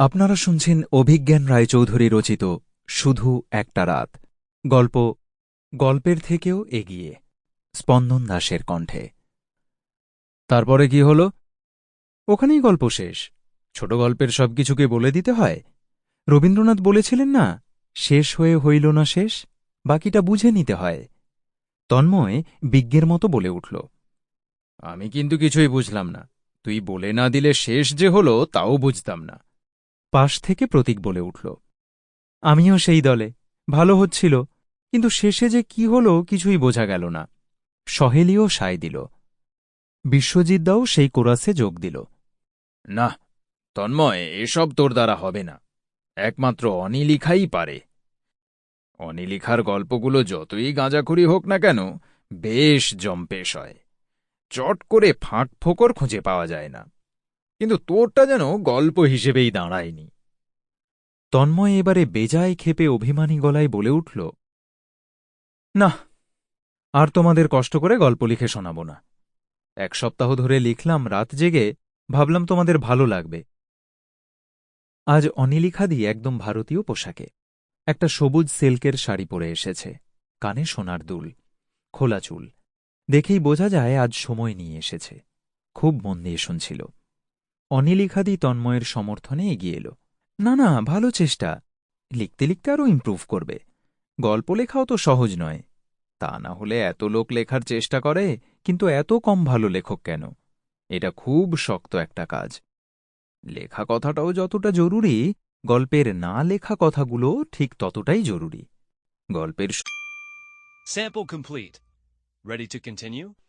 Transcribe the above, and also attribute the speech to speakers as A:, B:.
A: আপনারা শুনছেন অভিজ্ঞান রায়চৌধুরী রচিত শুধু একটা রাত। গল্প, গল্পের থেকেও এগিয়ে, স্পন্দন দাসের কণ্ঠে। তারপরে কি হল? ওখানেই গল্প শেষ। ছোট গল্পের সবকিছুকে বলে দিতে হয়। রবীন্দ্রনাথ বলেছিলেন না, শেষ হয়ে হইল না শেষ, বাকিটা বুঝে নিতে হয়। তন্ময় বিজ্ঞের মতো বলে উঠল, আমি কিন্তু কিছুই বুঝলাম না। তুই বলে না দিলে শেষ যে হলো, তাও বুঝতাম না। পাশ থেকে প্রতীক বলে উঠল। আমিও সেই দলে, ভালো হচ্ছিল, কিন্তু শেষে যে কি হল কিছুই বোঝা গেল না। সহেলিও সায় দিল। বিশ্বজিৎদাও সেই কোরাসে যোগ দিল। না, তন্ময়, এসব তোর দ্বারা হবে না। একমাত্র অনিলিখাই পারে। অনিলিখার গল্পগুলো যতই গাঁজাখুরি হোক না কেন, বেশ জম্পেশ হয়। চট করে ফাঁক ফোকর খুঁজে পাওয়া যায় না। কিন্তু তোরটা যেন গল্প হিসেবেই দাঁড়ায়নি। তন্ময় এবারে বেজায় খেপে অভিমানী গলায় বলে উঠল, না, আর তোমাদের কষ্ট করে গল্প লিখে শোনাব না। এক সপ্তাহ ধরে লিখলাম, রাত জেগে ভাবলাম তোমাদের ভালো লাগবে। আজ অনিলিখাদি একদম ভারতীয় পোশাকে। একটা সবুজ সিল্কের শাড়ি পরে এসেছে, কানে সোনার দুল, খোলা চুল। দেখেই বোঝা যায় আজ সময় নিয়ে এসেছে। খুব মন দিয়ে শুনছিল। অনিলিখাদি তন্ময়ের সমর্থনে এগিয়ে এলো। না না, ভালো চেষ্টা। লিখতে লিখতে আরও ইম্প্রুভ করবে। গল্প লেখাও তো সহজ নয়। তা না হলে এত লোক লেখার চেষ্টা করে, কিন্তু এত কম ভালো লেখক কেন? এটা খুব শক্ত একটা কাজ। লেখা কথাটাও যতটা জরুরি, গল্পের না লেখা কথাগুলো ঠিক ততটাই জরুরি। গল্পের
B: Sample complete. Ready?